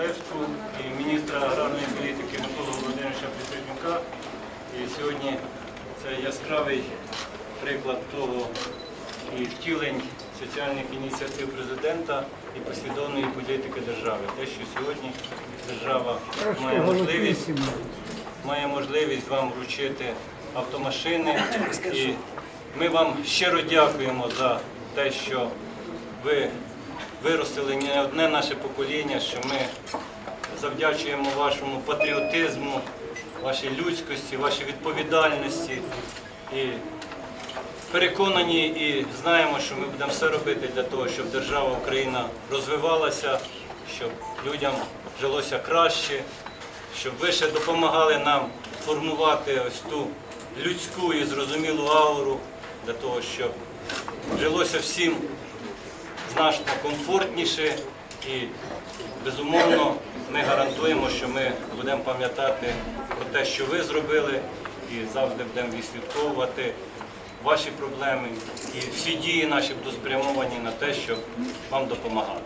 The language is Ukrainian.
Королевську і міністра аграрної політики Миколи Володимировича Присяднюка. І сьогодні це яскравий приклад того і втілень соціальних ініціатив президента і послідовної політики держави. Те, що сьогодні держава має можливість має можливість вам вручити автомашини. І ми вам щиро дякуємо за те, що ви виростили не одне наше покоління, що ми завдячуємо вашому патріотизму, вашій людськості, вашій відповідальності. І переконані і знаємо, що ми будемо все робити для того, щоб держава Україна розвивалася, щоб людям жилося краще, щоб ви ще допомагали нам формувати ось ту людську і зрозумілу ауру для того, щоб жилося всім значно комфортніше і безумовно ми гарантуємо, що ми будемо пам'ятати про те, що ви зробили, і завжди будемо відслідковувати ваші проблеми. І всі дії наші будуть спрямовані на те, щоб вам допомагати.